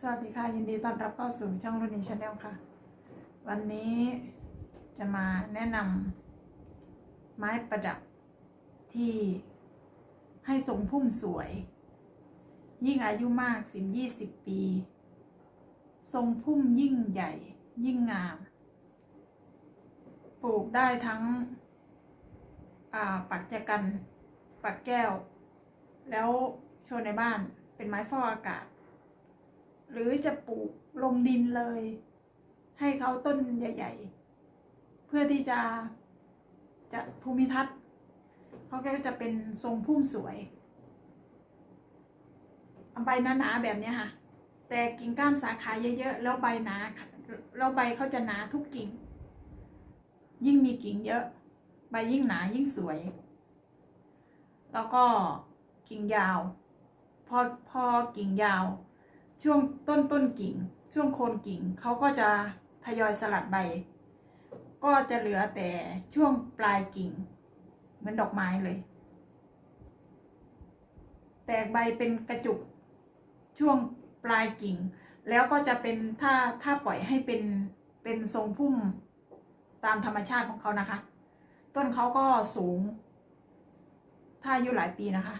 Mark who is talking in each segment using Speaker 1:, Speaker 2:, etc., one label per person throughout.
Speaker 1: สวัสดีค่ะ ยินดีต้อนรับเข้าสู่ช่องรุ่นนี้ชาแนลค่ะ วันนี้จะมาแนะนำไม้ประดับที่ให้ทรงพุ่มสวย ยิ่งอายุมากสิบยี่สิบปี ทรงพุ่มยิ่งใหญ่ ยิ่งงาม ปลูกได้ทั้งปักจกันปักแก้ว แล้วโชว์ในบ้านเป็นไม้ฟอกอากาศ หรือจะปลูกลงดินเลย ให้เขาต้นใหญ่ ๆ เพื่อที่จะจะภูมิทัศน์เขาก็จะเป็นทรงพุ่มสวยเอาใบหนาๆแบบนี้ค่ะ แต่กิ่งก้านสาขาเยอะๆแล้วใบหนาแล้วใบเขาจะหนาทุกกิ่ง ยิ่งมีกิ่งเยอะ ใบยิ่งหนายิ่งสวย แล้วก็กิ่งยาว พอพอกิ่งยาว ช่วงต้นต้นกิ่ง ช่วงโคนกิ่งเขาก็จะทยอยสลัดใบ ก็จะเหลือแต่ช่วงปลายกิ่ง เหมือนดอกไม้เลย แตกใบเป็นกระจุกช่วงปลายกิ่ง แล้วก็จะเป็นถ้าถ้าปล่อยให้เป็นเป็นทรงพุ่มตามธรรมชาติของเขานะคะ ต้นเขาก็สูง ถ้าอายุหลายปีนะคะ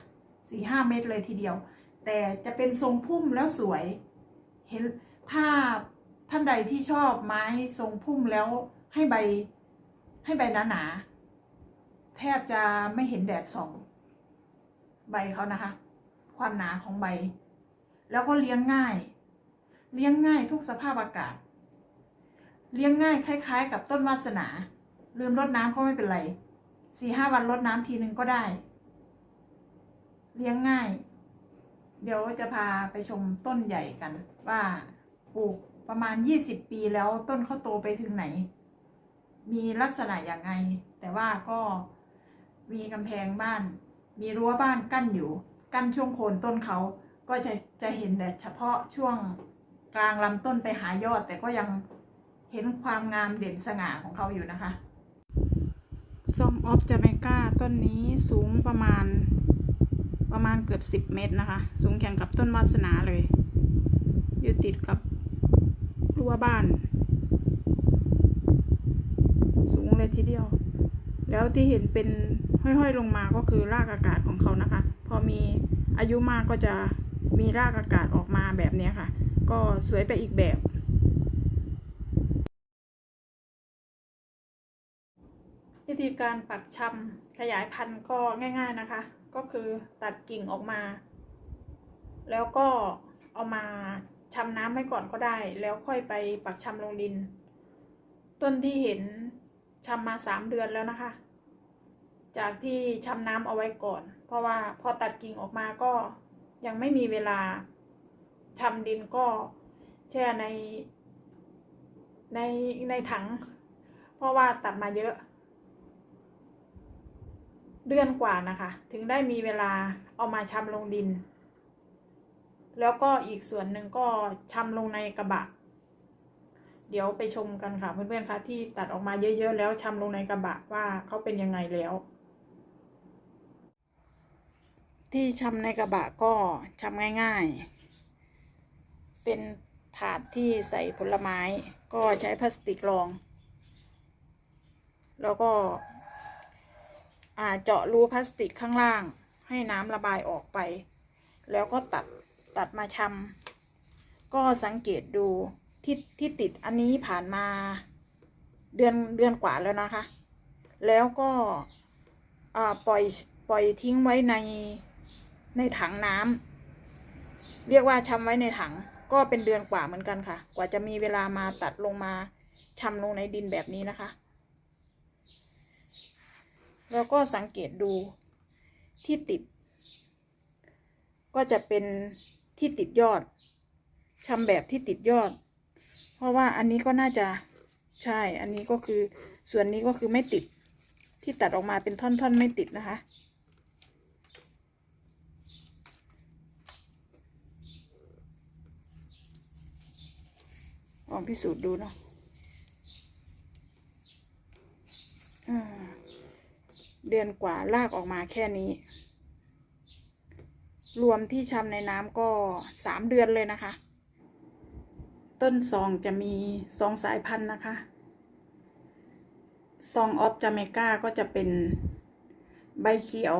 Speaker 1: สี่ห้าเมตรเลยทีเดียว แต่จะเป็นทรงพุ่มแล้วสวย เห็นถ้าท่านใดที่ชอบไม้ทรงพุ่มแล้วให้ใบให้ใบหนาๆแทบจะไม่เห็นแดดส่อง ใบเขานะคะ ความหนาของใบ แล้วก็เลี้ยงง่าย เลี้ยงง่ายทุกสภาพอากาศ เลี้ยงง่ายคล้าย ๆ กับต้นวาสนา ลืมรดน้ำก็ไม่เป็นไรสี่ห้าวันรดน้ำทีนึงก็ได้ เลี้ยงง่าย เดี๋ยวจะพาไปชมต้นใหญ่กัน ว่าปลูกประมาณ 20 ปีแล้วต้นเขาโตไปถึงไหน มีลักษณะอย่างไง แต่ว่าก็มีกำแพงบ้าน มีรั้วบ้านกั้นอยู่ กั้นช่วงโคนต้นเขาก็จะจะเห็นแต่เฉพาะช่วงกลางลำต้นไปหายอด แต่ก็ยังเห็นความงามเด่นสง่าของเขาอยู่นะคะส้มออฟจาเมกาต้นนี้สูงประมาณ ประมาณเกือบสิบเมตรนะคะ สูงแข่งกับต้นวาสนาเลย อยู่ติดกับรั้วบ้าน สูงเลยทีเดียว แล้วที่เห็นเป็นห้อยๆลงมาก็คือรากอากาศของเขานะคะ พอมีอายุมากก็จะมีรากอากาศออกมาแบบนี้ค่ะ ก็สวยไปอีกแบบ วิธีการปักชำขยายพันธุ์ก็ง่าย ๆนะคะ ก็คือตัดกิ่งออกมา แล้วก็เอามาชำน้ำไว้ก่อนก็ได้ แล้วค่อยไปปักชำลงดิน ต้นที่เห็นชำมาสามเดือนแล้วนะคะ จากที่ชำน้ำเอาไว้ก่อน เพราะว่าพอตัดกิ่งออกมาก็ยังไม่มีเวลาชำดินก็แช่ในในในถัง เพราะว่าตัดมาเยอะ เดือนกว่านะคะ ถึงได้มีเวลาเอามาชำลงดิน แล้วก็อีกส่วนหนึ่งก็ชำลงในกระบะ เดี๋ยวไปชมกันค่ะเพื่อนๆคะที่ตัดออกมาเยอะๆ แล้วชำลงในกระบะว่าเขาเป็นยังไงแล้ว ที่ชำในกระบะก็ชำง่าย ๆ เป็นถาดที่ใส่ผลไม้ก็ใช้พลาสติกรอง แล้วก็ อ่าเจาะรูพลาสติกข้างล่าง ให้น้ำระบายออกไป แล้วก็ตัดตัดมาชำก็สังเกตดูที่ที่ติดอันนี้ผ่านมาเดือนเดือนกว่าแล้วนะคะ แล้วก็ปล่อยปล่อยทิ้งไว้ในในถังน้ำเรียกว่าชำไว้ในถังก็เป็นเดือนกว่าเหมือนกันค่ะ กว่าจะมีเวลามาตัดลงมาชำลงในดินแบบนี้นะคะ แล้วก็สังเกตดูที่ติด ก็จะเป็นที่ติดยอดชำแบบที่ติดยอด เพราะว่าอันนี้ก็น่าจะใช่ อันนี้ก็คือส่วนนี้ก็คือไม่ติดที่ตัดออกมาเป็นท่อนๆไม่ติดนะคะ ลองพิสูจน์ดูเนาะอ่า เดือนกว่าลากออกมาแค่นี้ รวมที่ชำในน้ำก็สามเดือนเลยนะคะ ต้นซองจะมีสองสายพันธุ์นะคะ ซองออฟจาเมกาก็จะเป็นใบเขียว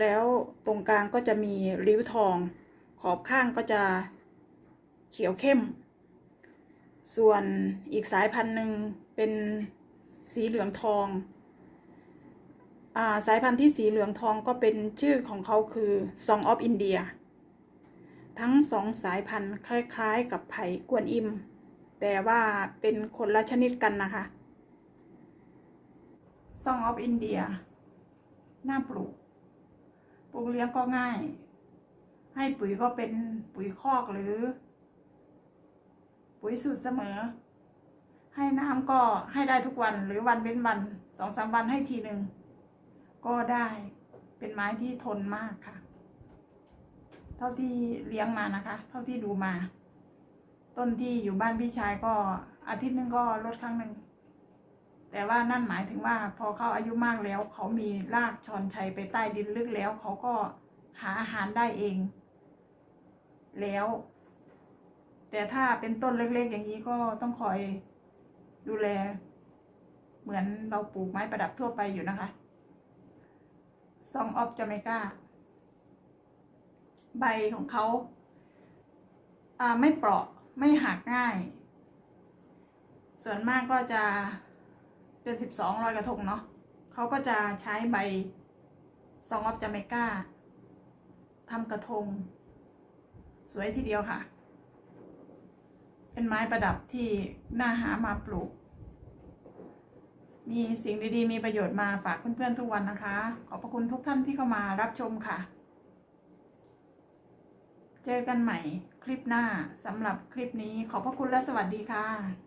Speaker 1: แล้วตรงกลางก็จะมีริ้วทอง ขอบข้างก็จะเขียวเข้ม ส่วนอีกสายพันธุ์หนึ่งเป็นสีเหลืองทอง สายพันธุ์ที่สีเหลืองทองก็เป็นชื่อของเขาคือ Song of India ทั้งสองสายพันธุ์คล้ายๆกับไผ่กวนอิม แต่ว่าเป็นคนละชนิดกันนะคะ Song of India น่าปลูก ปลูกเลี้ยงก็ง่าย ให้ปุ๋ยก็เป็นปุ๋ยคอกหรือ ปุ๋ยสูตรเสมอ ให้น้ำก็ให้ได้ทุกวันหรือวันเว้นวันสองสามวันให้ทีหนึ่ง ก็ได้เป็นไม้ที่ทนมากค่ะ เท่าที่เลี้ยงมานะคะ เท่าที่ดูมา ต้นที่อยู่บ้านพี่ชายก็อาทิตย์หนึงก็ลดครั้งหนึ่งแต่ว่านั่นหมายถึงว่าพอเขาอายุมากแล้ว เขามีรากชอนชัยไปใต้ดินลึกแล้ว เขาก็หาอาหารได้เอง แล้ว แต่ถ้าเป็นต้นเล็กๆ อย่างนี้ก็ต้องคอยดูแล เหมือนเราปลูกไม้ประดับทั่วไปอยู่นะคะ ซองออฟจาเมกาใบของเขาไม่เปราะไม่หักง่าย ส่วนมากก็จะเดือนสิบสองรอยกระทงเนาะเขาก็จะใช้ใบซองออฟจาเมกาทำกระทง สวยทีเดียวค่ะ เป็นไม้ประดับที่น่าหามาปลูก มีสิ่งดีๆ มีประโยชน์มาฝากเพื่อนๆทุกวันนะคะ ขอบพระคุณทุกท่านที่เข้ามารับชมค่ะ เจอกันใหม่คลิปหน้าสำหรับคลิปนี้ขอบพระคุณและสวัสดีค่ะ